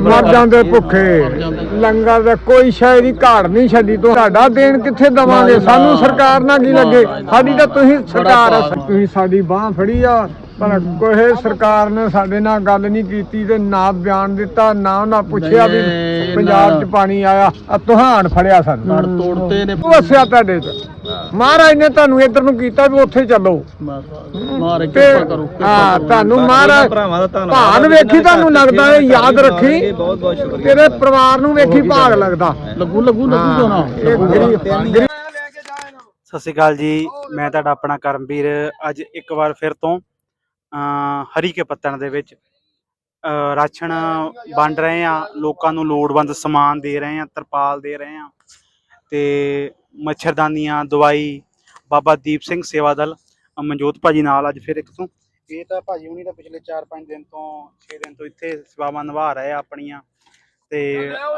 ਮਰ ਜਾਂਦੇ ਭੁੱਖੇ। ਲੰਗਰ ਦਾ ਕੋਈ ਸ਼ੈ ਦੀ ਘਾੜ ਨਹੀਂ ਛੱਡੀ ਤੁਹਾਡਾ ਦੇਣ ਕਿੱਥੇ ਦਵਾਂਗੇ? ਸਾਨੂੰ ਸਰਕਾਰ ਨਾਲ ਕੀ ਲੱਗੇ? ਸਾਡੀ ਤਾਂ ਤੁਸੀਂ ਸਰਕਾਰ ਆ। ਤੁਸੀਂ ਸਾਡੀ ਬਾਹ ਫੜੀ ਆ। ਪਰ ਕੋਈ ਸਰਕਾਰ ਨੇ ਸਾਡੇ ਨਾਲ ਗੱਲ ਨਹੀਂ ਕੀਤੀ ਤੇ ਨਾ ਬਿਆਨ ਦਿੱਤਾ ਨਾ ਉਹਨਾਂ ਪੁੱਛਿਆ ਵੀ ਪੰਜਾਬ। 'ਚ ਪਾਣੀ ਆਇਆ। ਆ ਤੁਹਾਨ ਫੜਿਆ ਸਾਨੂੰ। ਤੋੜਤੇ ਨੇ। ਵਸਿਆ ਤੁਹਾਡੇ ਚ। ਮਹਾਰਾਜ ਨੇ ਤੁਹਾਨੂੰ ਇੱਧਰ ਨੂੰ ਕੀਤਾ ਵੀ ਉੱਥੇ ਚੱਲੋ। ਕਿਰਪਾ ਕਰੋ ਹਾਂ। ਤੁਹਾਨੂੰ ਮਹਾਰਾਜ ਭਾਨ ਵੇਖੀ ਤੁਹਾਨੂੰ ਲੱਗਦਾ ਹੈ ਯਾਦ ਰੱਖੀ? ਤੇਰੇ ਪਰਿਵਾਰ ਨੂੰ ਵੇਖੀ ਭਾਗ ਲੱਗਦਾ। ਲੱਗੂ ਲੱਗੂ ਨਾ। ਸਤਿ ਸ਼੍ਰੀ ਅਕਾਲ ਜੀ। ਮੈਂ ਤੁਹਾਡਾ ਆਪਣਾ ਕਰਮਵੀਰ। ਅੱਜ ਇੱਕ ਵਾਰ ਫਿਰ ਤੋਂ ਹਰੀ ਕੇ ਪੱਤਣ ਦੇ ਵਿੱਚ ਰਾਸ਼ਨ ਵੰਡ ਰਹੇ ਆ ਲੋਕਾਂ ਨੂੰ ਲੋੜਵੰਦ ਸਮਾਨ ਦੇ ਰਹੇ ਆ ਤਰਪਾਲ ਦੇ ਰਹੇ ਆ ਤੇ ਮੱਛਰਦਾਨੀਆਂ ਦਵਾਈ ਬਾਬਾ ਦੀਪ ਸਿੰਘ ਸੇਵਾ ਦਲ ਅ, ਮਨਜੋਤ ਭਾਜੀ ਨਾਲ ਅੱਜ ਫਿਰ ਇੱਕ ਤੋਂ। ਇਹ ਤਾਂ ਭਾਜੀ ਹੁਣੀ ਤਾਂ ਪਿਛਲੇ 4-5 ਦਿਨ ਤੋਂ 6 ਦਿਨ ਤੋਂ ਇੱਥੇ ਸੇਵਾਵਾਂ ਨਿਭਾ ਰਹੇ ਆ ਆਪਣੀਆਂ। ਤੇ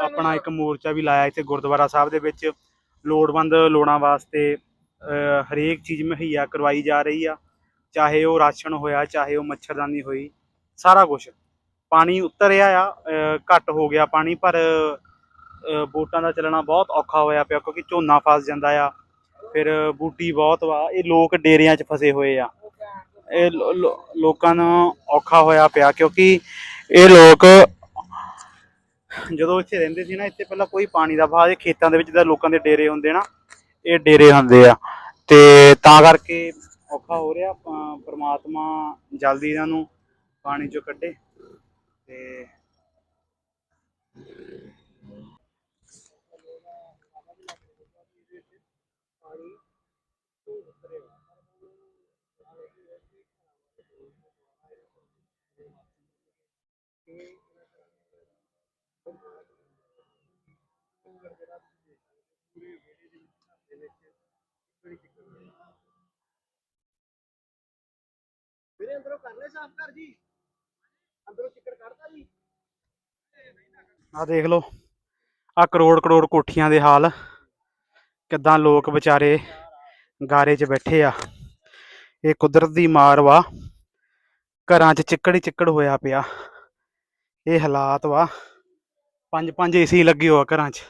ਆਪਣਾ ਇੱਕ ਮੋਰਚਾ ਵੀ ਲਾਇਆ ਇੱਥੇ ਗੁਰਦੁਆਰਾ ਸਾਹਿਬ ਦੇ ਵਿੱਚ। ਲੋੜਵੰਦ ਲੋੜਾਂ ਵਾਸਤੇ ਹਰੇਕ ਚੀਜ਼ ਮੁਹੱਈਆ ਕਰਵਾਈ ਜਾ ਰਹੀ ਆ। ਚਾਹੇ ਉਹ ਰਾਸ਼ਨ ਹੋਇਆ ਚਾਹੇ ਉਹ ਮੱਛਰਦਾਨੀ ਹੋਈ ਸਾਰਾ ਕੁਝ ਪਾਣੀ ਉਤਰਿਆ ਆ ਘੱਟ ਹੋ ਗਿਆ ਪਾਣੀ ਪਰ ਅਹ ਦਾ ਚੱਲਣਾ ਬਹੁਤ ਔਖਾ ਹੋਇਆ ਪਿਆ ਕਿਉਂਕਿ ਝੋਨਾ ਫਸ ਜਾਂਦਾ ਆ। ਫਿਰ ਬੂਟੀ ਬਹੁਤ ਵਾ, ਇਹ ਲੋਕ ਡੇਰਿਆਂ 'ਚ ਫਸੇ ਹੋਏ ਆ। ਇਹ ਲੋ- ਲੋਕਾਂ ਨੂੰ ਔਖਾ ਹੋਇਆ ਪਿਆ ਕਿਉਂਕਿ ਇਹ ਲੋਕ ਜਦੋਂ ਇੱਥੇ ਰਹਿੰਦੇ ਸੀ ਨਾ, ਇੱਥੇ ਪਹਿਲਾਂ ਕੋਈ ਪਾਣੀ ਦਾ ਵਹਾਅ ਇਹ ਖੇਤਾਂ ਦੇ ਵਿੱਚ ਜਿੱਦਾਂ ਲੋਕਾਂ ਦੇ ਡੇਰੇ ਹੁੰਦੇ ਨਾ, ਇਹ ਡੇਰੇ ਹੁੰਦੇ ਆ। ਤੇ ਤਾਂ ਕਰਕੇ ਔਖਾ ਹੋ ਰਿਹਾ ਪਰਮਾਤਮਾ ਜਲਦੀ ਇਹਨਾਂ ਨੂੰ ਪਾਣੀ ਚੋਂ ਕੱਢੇ ਤੇ ਆ ਦੇਖ ਲਓ ਆ ਕਰੋੜ ਕਰੋੜ ਕੋਠੀਆਂ ਦੇ ਹਾਲ। ਕਿੱਦਾਂ ਲੋਕ ਵਿਚਾਰੇ ਗਾਰੇ 'ਚ ਬੈਠੇ ਆ। ਇਹ ਕੁਦਰਤ ਦੀ ਮਾਰ ਵਾ। ਘਰਾਂ 'ਚ ਚਿੱਕੜ ਹੀ ਚਿੱਕੜ ਹੋਇਆ ਪਿਆ। ਇਹ ਹਾਲਾਤ ਵਾ। ਪੰਜ ਪੰਜ ਏਸੀ ਲੱਗੇ ਹੋਆ ਘਰਾਂ 'ਚ।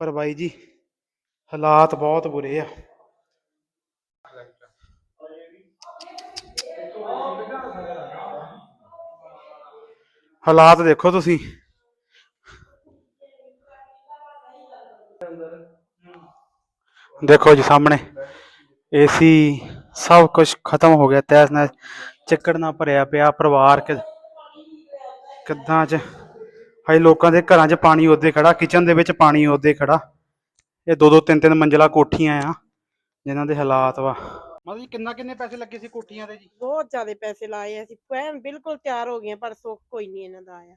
ਪਰ ਬਾਈ ਜੀ, ਹਾਲਾਤ ਬਹੁਤ ਬੁਰੇ ਆ। ਹਾਲਾਤ ਦੇਖੋ ਤੁਸੀਂ। ਦੇਖੋ ਜੀ ਸਾਹਮਣੇ ਏਸੀ ਸਭ ਕੁਝ ਖਤਮ ਹੋ ਗਿਆ। ਤੈਸ ਨਾਲ ਚੱਕੜ ਨਾਲ ਭਰਿਆ ਪਿਆ, ਪਰਿਵਾਰ ਕਿ ਕਿੱਦਾਂ ਚ? ਹਾਈ ਲੋਕਾਂ ਦੇ ਘਰਾਂ 'ਚ ਪਾਣੀ ਉਹਦੇ ਖੜਾ ਕਿਚਨ ਦੇ ਵਿੱਚ ਪਾਣੀ ਉਹਦੇ ਖੜਾ। ਇਹ ਦੋ ਦੋ ਤਿੰਨ ਤਿੰਨ ਮੰਜ਼ਲਾ ਕੋਠੀਆਂ ਆ ਜਿਨ੍ਹਾਂ ਦੇ ਹਾਲਾਤ ਵਾ। ਮਤਲਬ ਜੀ ਕਿੰਨਾ ਕਿੰਨੇ ਪੈਸੇ ਲੱਗੇ ਸੀ ਕੋਠੀਆਂ ਦੇ ਜੀ? ਬਹੁਤ ਜ਼ਿਆਦਾ ਪੈਸੇ ਲਾਏ ਅਸੀਂ। ਐਨ ਬਿਲਕੁਲ ਤਿਆਰ ਹੋ ਗਏ ਹਾਂ, ਪਰ ਸੁੱਖ ਕੋਈ ਨਹੀਂ ਇਹਨਾਂ ਦਾ ਆਇਆ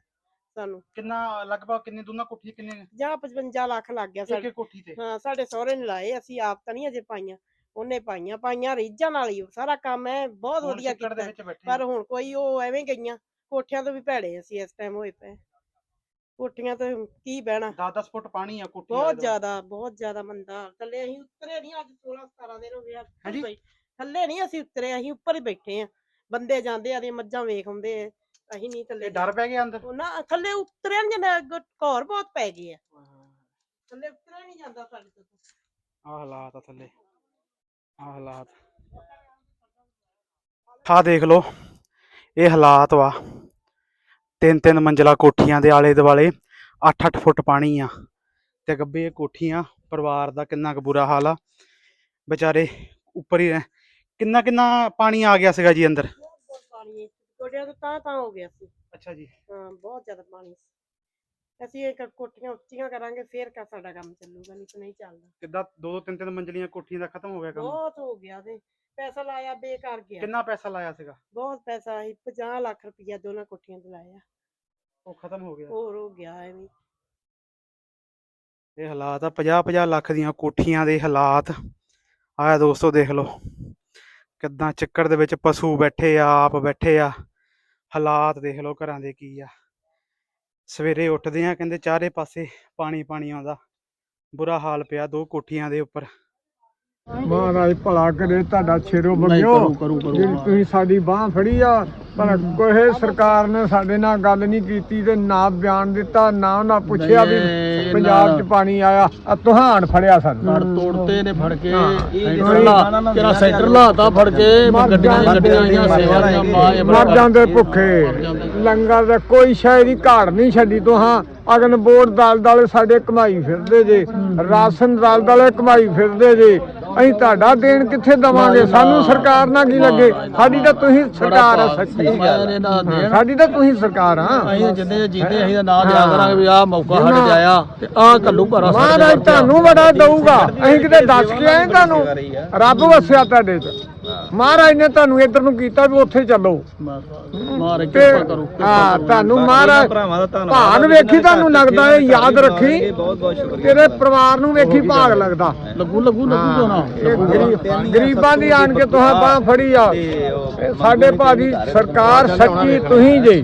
ਸਾਨੂੰ। ਕਿੰਨਾ ਲਗਭਗ ਕਿੰਨੇ ਦੋਨਾਂ ਕੋਠੀਆਂ ਕਿੰਨੇ ਜਾਂ 55 ਲੱਖ ਲੱਗ ਗਿਆ ਇੱਕ ਸਾਡੇ ਇੱਕ ਕੋਠੀ ਤੇ? ਹਾਂ ਸਾਡੇ ਸਹੁਰੇ ਨੇ ਲਾਏ ਅਸੀਂ ਆਪ ਤਾਂ ਨਹੀਂ ਅਜੇ ਪਾਈਆਂ। ਉਹਨੇ ਪਾਈਆਂ ਪਾਈਆਂ ਰੀਝਾਂ ਨਾਲ ਹੀ ਸਾਰਾ ਕੰਮ ਐ ਬਹੁਤ ਹੁਣ ਵਧੀਆ ਚੱਕੜ ਦੇ ਕੀਤਾ। ਵਿੱਚ ਬੈਠੇ ਪਰ। ਹੁਣ ਕੋਈ ਉਹ ਐਵੇਂ ਗਈਆਂ ਕੋਠਿਆਂ ਤੋਂ ਵੀ ਭੈੜੇ ਅਸੀਂ ਇਸ ਟਾਈਮ ਹੋਏ ਪਏ ਕੋਠੀਆਂ ਤੋਂ ਕੀ ਬਹਿਣਾ। 10-10 ਫੁੱਟ ਪਾਣੀ ਆ ਕੋਠੀ ਬਹੁਤ ਜ਼ਿਆਦਾ ਬਹੁਤ ਜ਼ਿਆਦਾ ਮੰਦਾ ਹਾਲ। ਥੱਲੇ ਅਸੀਂ ਉਤਰੇ ਨਹੀਂ ਅੱਜ 16 17 ਦਿਨ ਹੋ ਗਏ ਆ ਹਾਂਜੀ? ਥੱਲੇ ਨਹੀਂ ਅਸੀਂ ਉਤਰੇ ਅਸੀਂ ਉੱਪਰ ਹੀ ਬੈਠੇ ਆ ਬੰਦੇ ਜਾਂਦੇ ਆ ਦੀਆਂ ਮੱਝਾਂ ਵੇਖ ਆ, ਅਸੀਂ ਨਹੀਂ ਥੱਲੇ ਡਰ ਪੈ ਗਿਆ ਅੰਦਰ? ਨਾ ਥੱਲੇ ਉਤਰਿਆ ਨਹੀਂ ਜਾਂਦਾ ਘਰ ਬਹੁਤ ਪੈ ਗਏ ਆ। ਥੱਲੇ ਉਤਰਿਆ ਨਹੀਂ ਜਾਂਦਾ ਸਾਡੇ ਤੋਂ। ਆ ਹਾਲਾਤ ਆ ਥੱਲੇ। ਆ ਹਾਲਾਤ। ਆ ਦੇਖ ਲਓ। ਇਹ ਹਾਲਾਤ ਵਾ। ਤਿੰਨ ਤਿੰਨ ਮੰਜ਼ਲਾ ਕੋਠੀਆਂ ਦੇ ਆਲੇ ਦੁਆਲੇ 8-8 ਫੁੱਟ ਪਾਣੀ ਆ ਤੇ ਗੱਬੇ ਇਹ ਕੋਠੀਆਂ ਪਰਿਵਾਰ ਦਾ ਕਿੰਨਾ ਕੁ ਬੁਰਾ ਹਾਲ ਆ। ਵਿਚਾਰੇ ਉੱਪਰ ਹੀ ਕਿੰਨਾ ਕਿੰਨਾ ਪਾਣੀ ਆ ਗਿਆ ਸੀਗਾ ਜੀ ਅੰਦਰ? ਪਾਣੀ ਕੋਟਿਆਂ ਤੋਂ ਤਾਂ ਤਾਂ ਹੋ ਗਿਆ ਸੀ। ਅੱਛਾ ਜੀ। ਹਾਂ ਬਹੁਤ ਜ਼ਿਆਦਾ ਪਾਣੀ ਅਸੀਂ ਇਹ ਕੋਠੀਆਂ ਉੱਚੀਆਂ ਕਰਾਂਗੇ ਫੇਰ ਕਾ ਸਾਡਾ ਕੰਮ ਚੱਲੂਗਾ ਨਹੀਂ ਤਾਂ ਨਹੀਂ ਚੱਲਦਾ। ਕਿੱਦਾਂ ਦੋ ਦੋ ਤਿੰਨ ਤਿੰਨ ਮੰਜ਼ਲੀਆਂ ਕੋਠੀਆਂ ਦਾ ਖਤਮ ਹੋ ਗਿਆ ਕੰਮ? ਬਹੁਤ ਹੋ ਗਿਆ ਤੇ ਪੈਸਾ ਲਾਇਆ ਬੇਕਾਰ ਗਿਆ। ਕਿੰਨਾ ਪੈਸਾ ਲਾਇਆ ਸੀਗਾ? ਬਹੁਤ ਪੈਸਾ ਸੀ 50 ਲੱਖ ਰੁਪਈਆ ਦੋਨਾਂ ਕੋਠੀਆਂ ਤੇ ਲਾਇਆ। ਉਹ ਖਤਮ ਹੋ ਗਿਆ। ਹੋਰ ਹੋ ਗਿਆ ਐਵੇਂ ਇਹ ਹਾਲਾਤ ਆ 50 50 ਲੱਖ ਦੀਆਂ ਕੋਠੀਆਂ ਦੇ ਹਾਲਾਤ। ਆਹ ਦੋਸਤੋ ਦੇਖ ਲਓ ਕਿੱਦਾਂ ਚੱਕਰ ਦੇ ਵਿੱਚ ਪਸ਼ੂ ਬੈਠੇ ਆ ਆਪ ਬੈਠੇ ਆ। ਹਾਲਾਤ ਦੇਖ ਲਓ ਘਰਾਂ ਦੇ ਕੀ ਆ। ਸਵੇਰੇ ਉੱਠਦੇ ਆ ਕਹਿੰਦੇ ਚਾਰੇ ਪਾਸੇ ਪਾਣੀ ਪਾਣੀ ਆਉਂਦਾ। ਬੁਰਾ ਹਾਲ ਪਿਆ ਦੋ ਕੋਠੀਆਂ ਦੇ ਉੱਪਰ। ਮਹਾਰਾਜ ਭਲਾ ਕਰੇ ਤੁਹਾਡਾ ਛੇਰੋ ਬੰਗਿਓ ਕਰੂ। ਜਿਹੜੀ ਤੁਸੀਂ ਸਾਡੀ ਬਾਹ ਫੜੀ ਆ ਪਰ ਕੋਈ ਸਰਕਾਰ ਨੇ ਸਾਡੇ ਨਾਲ ਗੱਲ ਨਹੀਂ ਕੀਤੀ ਤੇ ਨਾ ਬਿਆਨ ਦਿੱਤਾ ਨਾ ਉਹਨਾਂ ਪੁੱਛਿਆ ਵੀ ਪੰਜਾਬ। 'ਚ ਪਾਣੀ ਆਇਆ ਆ ਤੁਹਾਨ ਫੜਿਆ ਸਾਨੂੰ। ਘਰ ਤੋੜਤੇ ਨੇ ਫੜ ਕੇ। ਤੇਰਾ ਸੈਂਟਰ ਲਾਤਾ ਫੜ ਕੇ ਗੱਡੀਆਂ ਗੱਡੀਆਂ ਆਈਆਂ ਸੇਵਾ ਦੀਆਂ ਮਰ ਜਾਂਦੇ ਭੁੱਖੇ। ਲੰਗਰ ਦਾ ਕੋਈ ਸ਼ੈ ਦੀ ਘਾੜ ਨਹੀਂ ਛੱਡੀ ਤੁਹਾਂ ਅਗਨ ਬੋਰਡ ਦਲ ਦਲ ਸਾਡੇ ਕਮਾਈ ਫਿਰਦੇ ਜੇ ਰਾਸ਼ਨ ਦਲ ਦਲ ਕਮਾਈ ਫਿਰਦੇ ਜੇ। ਅਸੀਂ ਤੁਹਾਡਾ ਦੇਣ ਕਿੱਥੇ ਦਵਾਂਗੇ? ਸਾਨੂੰ ਸਰਕਾਰ ਨਾਲ ਕੀ ਲੱਗੇ? ਸਾਡੀ ਤਾਂ ਤੁਸੀਂ ਸਰਕਾਰ ਆ ਸੱਚੀ। ਸਾਡੀ ਤਾਂ ਤੁਸੀਂ ਸਰਕਾਰ ਆ। ਅਸੀਂ ਜਿੰਦੇ ਜੀਤੇ ਅਸੀਂ ਦਾ ਨਾਂ ਦਿਆ ਹਾਂ। ਕਰਾਂਗੇ ਵੀ ਆਹ ਮੌਕਾ ਸਾਡੇ ਤੇ ਆਇਆ ਤੇ ਆਹ ਕੱਲੂ ਘਰਾਂ ਸਾਡੇ ਮਹਾਰਾਜ। ਤੁਹਾਨੂੰ ਬੜਾ ਦਊਗਾ। ਅਸੀਂ ਕਿਤੇ ਦੱਸ ਕੇ ਆਏ ਤੁਹਾਨੂੰ। ਰੱਬ ਵਸਿਆ ਤੁਹਾਡੇ ਚ ਮਹਾਰਾਜ ਨੇ ਤੁਹਾਨੂੰ ਇੱਧਰ ਨੂੰ ਕੀਤਾ ਵੀ ਉੱਥੇ ਚੱਲੋ। ਮਾਰੇ ਤੇ ਕਿਰਪਾ ਕਰੋ ਹਾਂ। ਤੁਹਾਨੂੰ ਮਹਾਰਾਜ ਭਰਾਵਾਂ ਦਾ ਧੰਨਵਾਦ ਭਾਗ ਵੇਖੀ ਤੁਹਾਨੂੰ ਲੱਗਦਾ ਹੈ ਯਾਦ ਰੱਖੀ? ਤੇਰੇ ਪਰਿਵਾਰ ਨੂੰ ਵੇਖੀ ਭਾਗ ਲੱਗਦਾ। ਲੱਗੂ ਲੱਗੂ ਲੱਗੂ ਨਾ? ਗਰੀਬ- ਦੀ ਆਣ ਕੇ ਤੁਹਾਂ ਬਾਹ ਫੜੀ ਆ। ਸਾਡੇ ਭਾਜੀ ਸਰਕਾਰ ਸੱਚੀ ਤੁਸੀਂ ਜੇ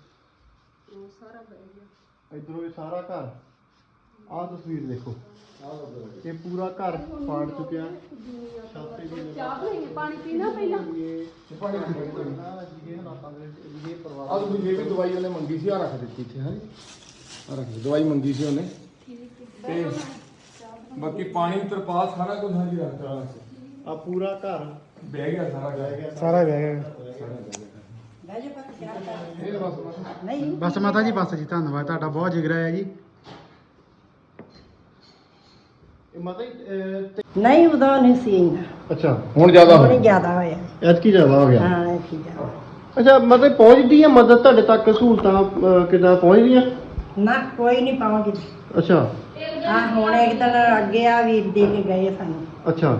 ਉਹ ਸਾਰਾ ਬਹਿ ਗਿਆ। ਇਧਰੋਂ ਇਹ ਸਾਰਾ ਘਰ ਆਹ ਤਸਵੀਰ ਦੇਖੋ। ਇਹ ਪੂਰਾ ਘਰ ਪਾੜ ਚੁੱਕਿਆ। ਛਾਤੇ ਵੀ ਚਾਹ ਬਣਾਈਏ ਪਾਣੀ ਪੀਣਾ ਪਹਿਲਾਂ? ਇਹ ਪਾਣੀ ਜੀ। ਹਾਲਾਤਾਂ ਦੇ ਇਹ ਪਰਿਵਾਰ ਆਹ ਦੂਜੀ ਵੀ ਦਵਾਈ ਉਹਨੇ ਮੰਗੀ ਸੀ ਆ ਰੱਖ ਦਿੱਤੀ ਇੱਥੇ ਹਾਂ ਆ ਰੱਖ ਦਿੱਤੀ ਦਵਾਈ ਮੰਗੀ ਸੀ ਉਹਨੇ। ਤੇ ਬਾਕੀ ਪਾਣੀ ਤਰਪਾਲ ਸਾਰਾ ਕੁਝ ਹਾਂਜੀ ਰੱਖਤਾ ਆ ਪੂਰਾ ਘਰ ਬਹਿ ਗਿਆ ਸਾਰਾ ਬਹਿ ਗਿਆ। ਸਾਰਾ ਬਹਿ ਗਿਆ। ਬਹਿ ਜਾ ਇਹ ਬਸ ਬਸ ਨਹੀਂ ਬਸ ਮਾਤਾ ਜੀ ਬਸ ਜੀ ਧੰਨਵਾਦ। ਤੁਹਾਡਾ ਬਹੁਤ ਜਿਗਰਾ ਹੈ ਜੀ। ਇਹ ਮਾਤਾ ਜੀ ਅਹ, ਤੇ- ਨਹੀਂ ਉਦੋਂ ਨਹੀਂ ਸੀ। ਇੰਨਾ ਅੱਛਾ ਹੁਣ ਜ਼ਿਆਦਾ ਹੁਣ ਜ਼ਿਆਦਾ ਹੋਇਆ। ਐਤਕੀ ਜ਼ਿਆਦਾ ਹੋ ਗਿਆ। ਹਾਂ ਇਹ ਜ਼ਿਆਦਾ ਅੱਛਾ ਮਤਲਬ ਪਹੁੰਚਦੀ ਹੈ ਮਦਦ ਤੁਹਾਡੇ ਤੱਕ ਸਹੂਲਤਾਂ ਅਹ, ਕਿੱਦਾਂ ਪਹੁੰਚਦੀਆਂ ਨਾ ਕੋਈ ਨਹੀਂ ਪਾਉਂਗੀ ਅੱਛਾ। ਆ ਹੁਣ ਇੱਕ ਦਿਨ ਅੱਗੇ ਆ ਵੀਰ ਦੇ ਕੇ ਗਏ ਸਾਨੂੰ। ਅੱਛਾ।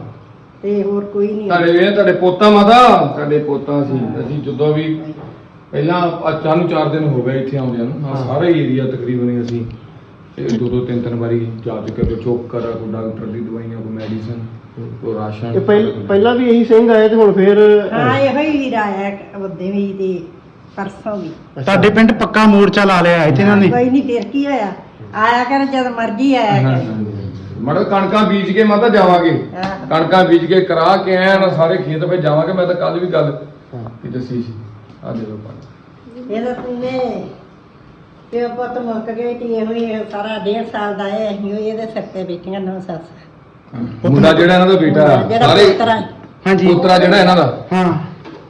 ਤੇ ਹੋਰ ਕੋਈ ਨਹੀਂ ਤੁਹਾਡੇ ਵੇ ਤੁਹਾਡੇ ਪੋਤਾ ਮਾਤਾ? ਸਾਡੇ ਪੋਤਾ ਸੀ। ਅਸੀਂ ਜਦੋਂ ਵੀ ਪਹਿਲਾਂ ਅੱਜ ਸਾਨੂੰ 4 ਦਿਨ ਹੋ ਗਏ ਇੱਥੇ ਆਉਂਦਿਆਂ ਨੂੰ। ਸਾਰਾ ਏਰੀਆ ਤਕਰੀਬਨ ਹੀ ਅਸੀਂ ਇਹ ਦੋ ਦੋ ਤਿੰਨ ਤਿੰਨ ਵਾਰੀ ਜਾ ਚੁੱਕੇ ਕੋਈ ਚੋਕ ਕਰ ਕੋਈ ਡਾਕਟਰ ਦੀ ਦਵਾਈਆਂ ਕੋਈ ਮੈਡੀਸਨ ਕੋਈ ਰਾਸ਼ਨ। ਇਹ ਪਹਿ- ਪਹਿਲਾਂ ਵੀ ਇਹੀ ਸਿੰਘ ਆਏ ਤੇ ਹੁਣ ਫੇਰ ਹਾਂ ਇਹੋ ਹੀ ਵੀਰ ਆਇਆ ਉਹਦੇ ਵੀ ਤੇ ਪਰਸੋਂ ਵੀ। ਤੁਹਾਡੇ ਪਿੰਡ ਪੱਕਾ ਮੋਰਚਾ ਲਾ ਲਿਆ ਇੱਥੇ ਇਹਨਾਂ ਕੋਈ ਨਹੀਂ ਫਿਰ ਕੀ ਹੋਇਆ? ਆਇਆ ਕਰ ਜਦ ਮਰਜ਼ੀ ਆਇਆ ਕਰ। ਮੜਾ ਕਣਕਾਂ ਬੀਜ ਕੇ ਮਾਤਾ ਜਾਵਾਂਗੇ। ਹਾਂ। ਕਣਕਾਂ ਬੀਜ ਕੇ ਕਰਾ ਕੇ ਆਇਆ ਨਾ ਸਾਰੇ ਖੇਤ ਵਿੱਚ ਜਾਵਾਂਗੇ ਮੈਂ ਤਾਂ ਕੱਲ ਵੀ ਗੱਲ ਕੀ ਦੱਸੀ ਸੀ। ਆ ਦੇ ਲੋ ਪਾਣੀ। ਇਹਦਾ ਤੁਨੇ ਤੇ ਪੁੱਤ ਮੁੱਕ ਗਏ ਤੇ ਇਹੋ ਹੀ ਸਾਰਾ ਡੇਢ ਸਾਲ ਦਾ ਹੈ ਅਸੀਂ ਇਹਦੇ ਸਿਰ ਤੇ ਬੈਠੀਆਂ ਨੌ ਸੱਸ। ਮੁੰਡਾ ਜਿਹੜਾ ਇਹਨਾਂ ਦਾ ਬੇਟਾ ਜਿਹੜਾ ਸਾਰੇ ਪੁੱਤਰਾ ਹਾਂਜੀ। ਪੁੱਤਰਾ ਜਿਹੜਾ ਇਹਨਾਂ ਦਾ। ਹਾਂ।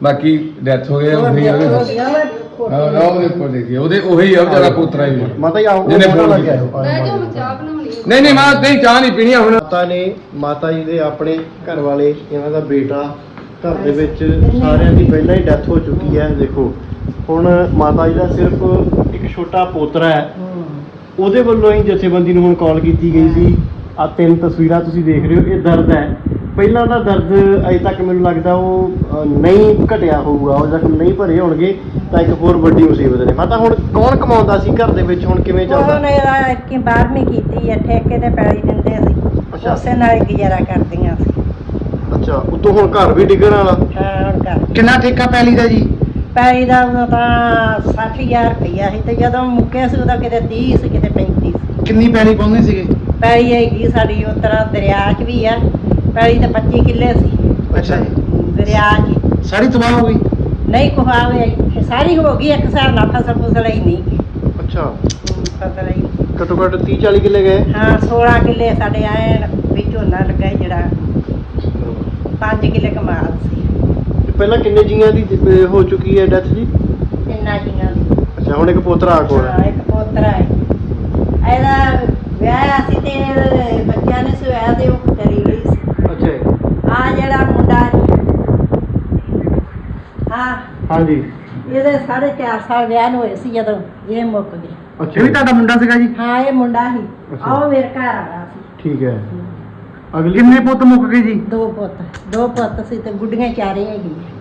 ਬਾਕੀ ਡੈਥ ਹੋ ਗਈ ਉਹ ਗਿਆ ਵਾ? ਹਾਂ ਉਹ ਦੇਖੋ ਦੇਖੀ ਉਹਦੇ ਉਹੀ ਆ ਵਿਚਾਰਾ ਪੁੱਤਰਾ ਹੀ ਮਾਤਾ ਜੀ ਆਓ ਜਿਹਨੇ ਫੋਨ ਲੱਗ ਗਿਆ ਲੈ ਜਾਓ ਮੈਂ ਚਾਹ ਬਣਾਉਣੀ ਆ। ਨਹੀਂ ਨਹੀਂ ਮਾਂ ਨਹੀਂ ਚਾਹ ਨਹੀਂ ਪੀਣੀ ਹੁਣ। ਮਾਤਾ ਨੇ ਮਾਤਾ ਜੀ ਦੇ ਆਪਣੇ ਘਰ ਵਾਲੇ ਇਹਨਾਂ ਦਾ ਬੇਟਾ ਘਰ ਦੇ ਵਿੱਚ ਸਾਰਿਆਂ ਦੀ ਪਹਿਲਾਂ ਹੀ ਡੈਥ ਹੋ ਚੁੱਕੀ ਹੈ ਦੇਖੋ। ਹੁਣ ਮਾਤਾ ਜੀ ਦਾ ਸਿਰਫ ਇੱਕ ਛੋਟਾ ਪੋਤਰਾ ਹੈ। ਹੂੰ। ਉਹਦੇ ਵੱਲੋਂ ਹੀ ਜਥੇਬੰਦੀ ਨੂੰ ਹੁਣ ਕਾਲ ਕੀਤੀ ਗਈ ਸੀ। ਆ ਤਿੰਨ ਤਸਵੀਰਾਂ ਤੁਸੀਂ ਦੇਖ ਰਹੇ ਹੋ ਇਹ ਦਰਦ ਹੈ। ਪਹਿਲਾਂ ਦਾ ਦਰਦ ਅਜੇ ਤੱਕ ਮੈਨੂੰ ਲੱਗਦਾ ਉਹ ਅ, ਨਹੀਂ ਘਟਿਆ ਹੋਊਗਾ ਉਹ ਜ਼ਖਮ ਨਹੀਂ ਭਰੇ ਹੋਣਗੇ ਤਾਂ ਇੱਕ ਹੋਰ ਵੱਡੀ ਮੁਸੀਬਤ ਨੇ। ਪਤਾ ਹੁਣ ਕੌਣ ਕਮਾਉਂਦਾ ਸੀ ਘਰ ਦੇ ਵਿੱਚ? ਹੁਣ ਕਿਵੇਂ ਚੱਲਦਾ? ਉਹਨੇ ਇਹਦਾ ਕਿ 12ਵੀਂ ਕੀਤੀ ਹੈ ਠੇਕੇ ਤੇ ਪੈਲੀ ਦਿੰਦੇ ਸੀ। ਅੱਛਾ। ਉਸੇ ਨਾਲ ਹੀ ਗੁਜ਼ਾਰਾ ਕਰਦੀਆਂ ਸੀ। ਅੱਛਾ ਉਤੋਂ ਹੁਣ ਘਰ ਵੀ ਡਿੱਗਣ ਵਾਲਾ? ਹਾਂ ਹੁਣ ਕਰ ਕਿੰਨਾ ਠੇਕਾ ਪੈਲੀ ਦਾ ਜੀ? ਪੈਲੀ ਦਾ ਉਦੋਂ ਤਾਂ 60000 ਰੁਪਈਆ ਸੀ ਤੇ ਜਦੋਂ ਮੁੱਕਿਆ ਸੀ ਉਹਦਾ ਕਿਤੇ 30 ਸੀ ਕਿਤੇ 35 ਸੀ। ਕਿੰਨੀ ਪੈਲੀ ਪਾਉਂਦੇ ਸੀਗੇ? ਪੈਲੀ ਹੈਗੀ ਸਾਡੀ ਉਤਰਾ ਦਰਿਆ 'ਚ ਵੀ ਆ ਪੈਲੀ ਤਾਂ 25 ਕਿੱਲੇ ਸੀ। ਅੱਛਾ ਜੀ। ਦਰਿਆ 'ਚ। ਸਾਰੀ ਤਬਾਹ ਹੋ ਗਈ? ਨਹੀਂ ਕੁਹਾਵੇ ਸਾਰੀ ਹੋ ਗਈ ਇੱਕ ਸਾਲ ਨਾਲ ਫਸਲ ਫੁਸਲ ਹੀ ਨਹੀਂ ਗੀ। ਅੱਛਾ। ਹਮ, ਫਸਲ ਹੀ ਘੱਟੋ ਘੱਟ 30 40 ਕਿੱਲੇ ਗਏ? ਹਾਂ 16 ਕਿੱਲੇ ਸਾਡੇ ਆਏ ਵਿੱਚ ਝੋਨਾ ਲੱਗਾ ਸੀ ਜਿਹੜਾ 5 ਕਿੱਲੇ ਕਮਾਲ ਸੀ। ਤੇ ਪਹਿਲਾਂ ਕਿੰਨੇ ਜੀਆਂ ਦੀ ਅਹ, ਹੋ ਚੁੱਕੀ ਹੈ ਡੈਥ ਜੀ? ਤਿੰਨਾਂ ਜੀਆਂ ਦੀ। ਅੱਛਾ ਹੁਣ ਇੱਕ ਪੋਤਰਾ ਆ ਕੋਲ ਹਾਂ, ਇੱਕ ਪੋਤਰਾ ਹੈ। ਇਹਦਾ ਵਿਆਹ ਸੀ ਤੇ ਬੱਚਿਆਂ ਨੇ ਸਵਾਇਆ ਤੇ ਉਹ ਚਲੀ ਗਈ ਸੀ। ਆ ਜਿਹੜਾ ਮੁੰਡਾ ਹਾਂ। ਹਾਂਜੀ। ਇਹਦੇ 4.5 ਸਾਲ ਵਿਆਹ ਨੂੰ ਹੋਏ ਸੀ ਜਦੋਂ ਇਹ ਮੁੱਕ ਗਏ ਅੱਛਾ। ਇਹ ਵੀ ਤੁਹਾਡਾ ਮੁੰਡਾ ਸੀਗਾ ਜੀ? ਹਾਂ ਇਹ ਮੁੰਡਾ ਸੀ। ਅੱਛਾ। ਮੇਰੇ ਘਰ ਆਇਆ ਸੀ। ਠੀਕ ਹੈ। ਅਗਲੀ ਕਿੰਨੇ ਪੁੱਤ ਮੁੱਕ ਗਏ ਜੀ? ਦੋ ਪੁੱਤ। ਦੋ ਪੁੱਤ ਸੀ ਤੇ ਗੁੱਡੀਆਂ ਚਾਰੇ ਹੈਗੀਆਂ।